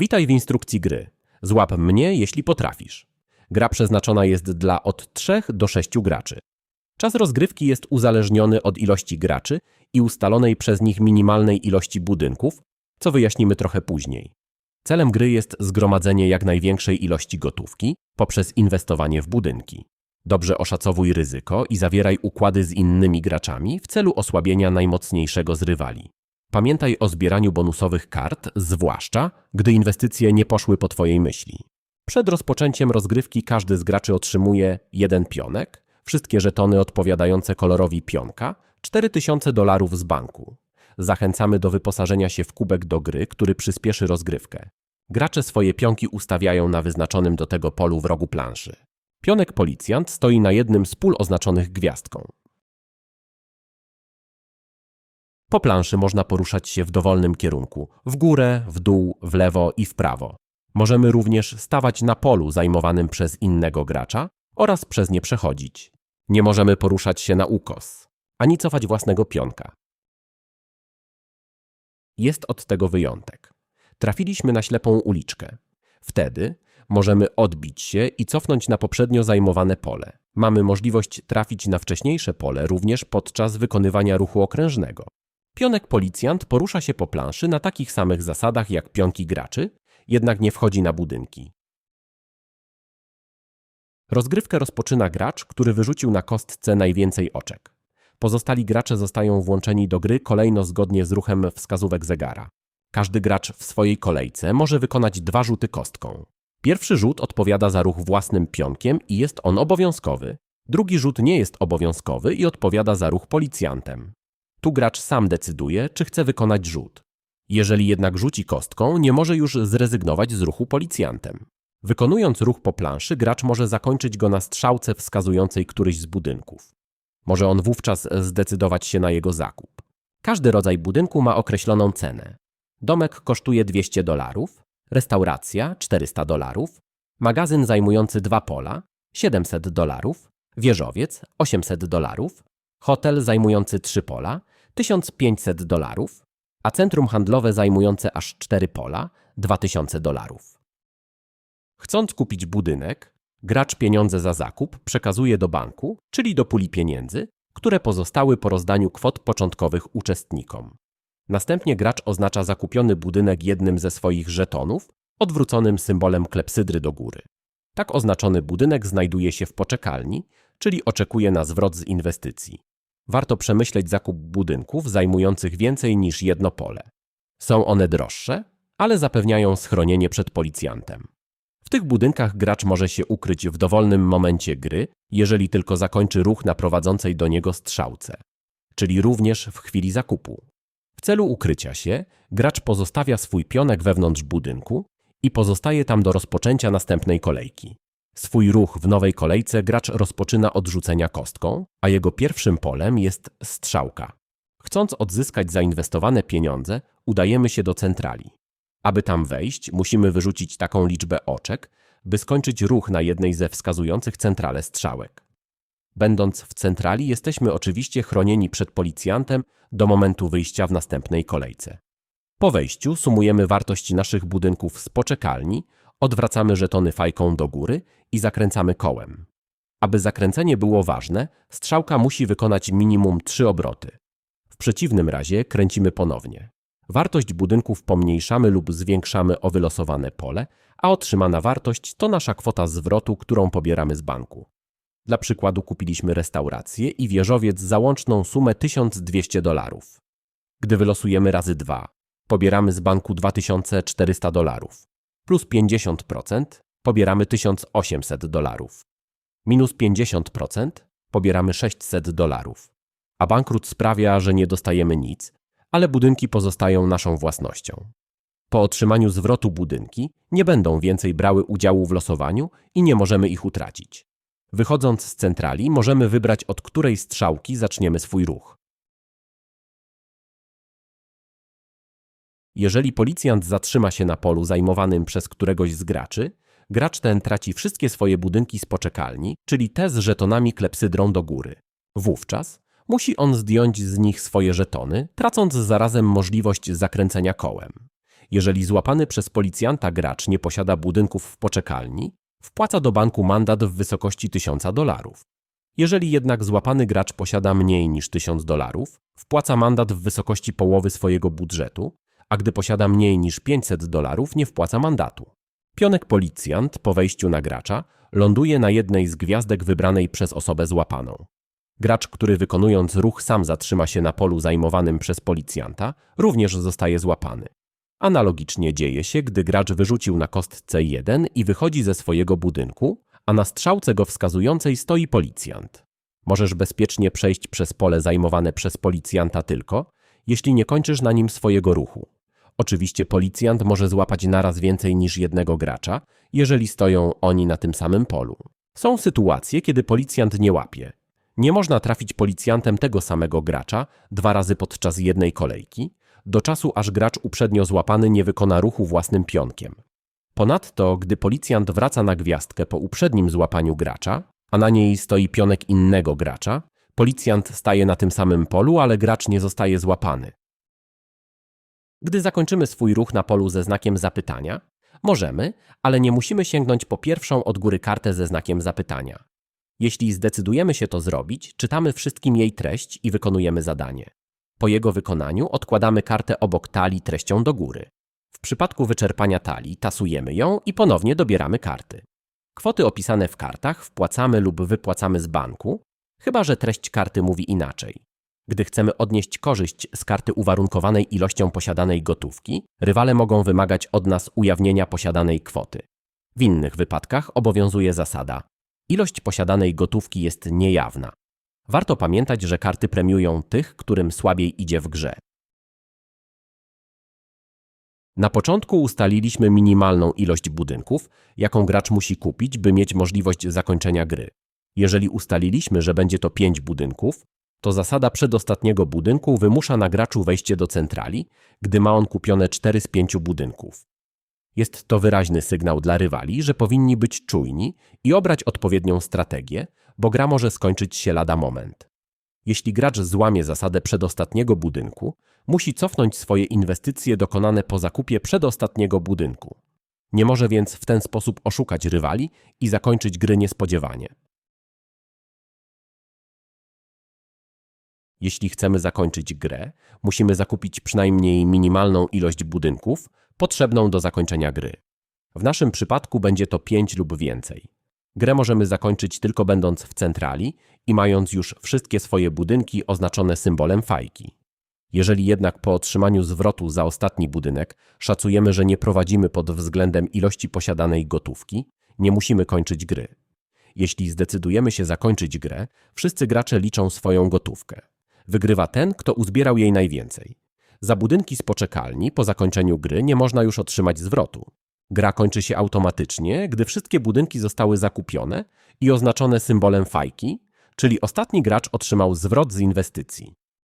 Witaj w instrukcji gry. Złap mnie, jeśli potrafisz. Gra przeznaczona jest dla od 3 do 6 graczy. Czas rozgrywki jest uzależniony od ilości graczy i ustalonej przez nich minimalnej ilości budynków, co wyjaśnimy trochę później. Celem gry jest zgromadzenie jak największej ilości gotówki poprzez inwestowanie w budynki. Dobrze oszacowuj ryzyko i zawieraj układy z innymi graczami w celu osłabienia najmocniejszego z rywali. Pamiętaj o zbieraniu bonusowych kart, zwłaszcza gdy inwestycje nie poszły po Twojej myśli. Przed rozpoczęciem rozgrywki każdy z graczy otrzymuje jeden pionek, wszystkie żetony odpowiadające kolorowi pionka, 4000 dolarów z banku. Zachęcamy do wyposażenia się w kubek do gry, który przyspieszy rozgrywkę. Gracze swoje pionki ustawiają na wyznaczonym do tego polu w rogu planszy. Pionek policjant stoi na jednym z pól oznaczonych gwiazdką. Po planszy można poruszać się w dowolnym kierunku w górę, w dół, w lewo i w prawo. Możemy również stawać na polu zajmowanym przez innego gracza oraz przez nie przechodzić. Nie możemy poruszać się na ukos, ani cofać własnego pionka. Jest od tego wyjątek. Trafiliśmy na ślepą uliczkę. Wtedy możemy odbić się i cofnąć na poprzednio zajmowane pole. Mamy możliwość trafić na wcześniejsze pole również podczas wykonywania ruchu okrężnego. Pionek policjant porusza się po planszy na takich samych zasadach jak pionki graczy, jednak nie wchodzi na budynki. Rozgrywkę rozpoczyna gracz, który wyrzucił na kostce najwięcej oczek. Pozostali gracze zostają włączeni do gry kolejno zgodnie z ruchem wskazówek zegara. Każdy gracz w swojej kolejce może wykonać dwa rzuty kostką. Pierwszy rzut odpowiada za ruch własnym pionkiem i jest on obowiązkowy. Drugi rzut nie jest obowiązkowy i odpowiada za ruch policjantem. Tu gracz sam decyduje, czy chce wykonać rzut. Jeżeli jednak rzuci kostką, nie może już zrezygnować z ruchu policjantem. Wykonując ruch po planszy, gracz może zakończyć go na strzałce wskazującej któryś z budynków. Może on wówczas zdecydować się na jego zakup. Każdy rodzaj budynku ma określoną cenę. Domek kosztuje 200 dolarów, restauracja 400 dolarów, magazyn zajmujący dwa pola 700 dolarów, wieżowiec 800 dolarów, hotel zajmujący trzy pola 1500 dolarów, a centrum handlowe zajmujące aż cztery pola 2000 dolarów. Chcąc kupić budynek, gracz pieniądze za zakup przekazuje do banku, czyli do puli pieniędzy, które pozostały po rozdaniu kwot początkowych uczestnikom. Następnie gracz oznacza zakupiony budynek jednym ze swoich żetonów, odwróconym symbolem klepsydry do góry. Tak oznaczony budynek znajduje się w poczekalni, czyli oczekuje na zwrot z inwestycji. Warto przemyśleć zakup budynków zajmujących więcej niż jedno pole. Są one droższe, ale zapewniają schronienie przed policjantem. W tych budynkach gracz może się ukryć w dowolnym momencie gry, jeżeli tylko zakończy ruch na prowadzącej do niego strzałce, czyli również w chwili zakupu. W celu ukrycia się, gracz pozostawia swój pionek wewnątrz budynku i pozostaje tam do rozpoczęcia następnej kolejki. Swój ruch w nowej kolejce gracz rozpoczyna od rzucenia kostką, a jego pierwszym polem jest strzałka. Chcąc odzyskać zainwestowane pieniądze, udajemy się do centrali. Aby tam wejść, musimy wyrzucić taką liczbę oczek, by skończyć ruch na jednej ze wskazujących centrale strzałek. Będąc w centrali, jesteśmy oczywiście chronieni przed policjantem do momentu wyjścia w następnej kolejce. Po wejściu sumujemy wartość naszych budynków z poczekalni, odwracamy żetony fajką do góry i zakręcamy kołem. Aby zakręcenie było ważne, strzałka musi wykonać minimum 3 obroty. W przeciwnym razie kręcimy ponownie. Wartość budynków pomniejszamy lub zwiększamy o wylosowane pole, a otrzymana wartość to nasza kwota zwrotu, którą pobieramy z banku. Dla przykładu kupiliśmy restaurację i wieżowiec za łączną sumę 1200 dolarów. Gdy wylosujemy razy 2, pobieramy z banku 2400 dolarów. Plus 50% pobieramy 1800 dolarów. Minus 50% pobieramy 600 dolarów. A bankrut sprawia, że nie dostajemy nic, ale budynki pozostają naszą własnością. Po otrzymaniu zwrotu budynki nie będą więcej brały udziału w losowaniu i nie możemy ich utracić. Wychodząc z centrali, możemy wybrać od której strzałki zaczniemy swój ruch. Jeżeli policjant zatrzyma się na polu zajmowanym przez któregoś z graczy, gracz ten traci wszystkie swoje budynki z poczekalni, czyli te z żetonami klepsydrą do góry. Wówczas musi on zdjąć z nich swoje żetony, tracąc zarazem możliwość zakręcenia kołem. Jeżeli złapany przez policjanta gracz nie posiada budynków w poczekalni, wpłaca do banku mandat w wysokości 1000 dolarów. Jeżeli jednak złapany gracz posiada mniej niż 1000 dolarów, wpłaca mandat w wysokości połowy swojego budżetu, a gdy posiada mniej niż 500 dolarów, nie wpłaca mandatu. Pionek policjant po wejściu na gracza ląduje na jednej z gwiazdek wybranej przez osobę złapaną. Gracz, który wykonując ruch sam zatrzyma się na polu zajmowanym przez policjanta, również zostaje złapany. Analogicznie dzieje się, gdy gracz wyrzucił na kostce 1 i wychodzi ze swojego budynku, a na strzałce go wskazującej stoi policjant. Możesz bezpiecznie przejść przez pole zajmowane przez policjanta tylko, jeśli nie kończysz na nim swojego ruchu. Oczywiście policjant może złapać naraz więcej niż jednego gracza, jeżeli stoją oni na tym samym polu. Są sytuacje, kiedy policjant nie łapie. Nie można trafić policjantem tego samego gracza dwa razy podczas jednej kolejki, do czasu aż gracz uprzednio złapany nie wykona ruchu własnym pionkiem. Ponadto, gdy policjant wraca na gwiazdkę po uprzednim złapaniu gracza, a na niej stoi pionek innego gracza, policjant staje na tym samym polu, ale gracz nie zostaje złapany. Gdy zakończymy swój ruch na polu ze znakiem zapytania, możemy, ale nie musimy sięgnąć po pierwszą od góry kartę ze znakiem zapytania. Jeśli zdecydujemy się to zrobić, czytamy wszystkim jej treść i wykonujemy zadanie. Po jego wykonaniu odkładamy kartę obok talii treścią do góry. W przypadku wyczerpania talii tasujemy ją i ponownie dobieramy karty. Kwoty opisane w kartach wpłacamy lub wypłacamy z banku, chyba że treść karty mówi inaczej. Gdy chcemy odnieść korzyść z karty uwarunkowanej ilością posiadanej gotówki, rywale mogą wymagać od nas ujawnienia posiadanej kwoty. W innych wypadkach obowiązuje zasada: ilość posiadanej gotówki jest niejawna. Warto pamiętać, że karty premiują tych, którym słabiej idzie w grze. Na początku ustaliliśmy minimalną ilość budynków, jaką gracz musi kupić, by mieć możliwość zakończenia gry. Jeżeli ustaliliśmy, że będzie to 5 budynków, to zasada przedostatniego budynku wymusza na graczu wejście do centrali, gdy ma on kupione 4 z 5 budynków. Jest to wyraźny sygnał dla rywali, że powinni być czujni i obrać odpowiednią strategię, bo gra może skończyć się lada moment. Jeśli gracz złamie zasadę przedostatniego budynku, musi cofnąć swoje inwestycje dokonane po zakupie przedostatniego budynku. Nie może więc w ten sposób oszukać rywali i zakończyć gry niespodziewanie. Jeśli chcemy zakończyć grę, musimy zakupić przynajmniej minimalną ilość budynków potrzebną do zakończenia gry. W naszym przypadku będzie to 5 lub więcej. Grę możemy zakończyć tylko będąc w centrali i mając już wszystkie swoje budynki oznaczone symbolem fajki. Jeżeli jednak po otrzymaniu zwrotu za ostatni budynek szacujemy, że nie prowadzimy pod względem ilości posiadanej gotówki, nie musimy kończyć gry. Jeśli zdecydujemy się zakończyć grę, wszyscy gracze liczą swoją gotówkę. Wygrywa ten, kto uzbierał jej najwięcej. Za budynki z poczekalni po zakończeniu gry nie można już otrzymać zwrotu. Gra kończy się automatycznie, gdy wszystkie budynki zostały zakupione i oznaczone symbolem fajki, czyli ostatni gracz otrzymał zwrot z inwestycji.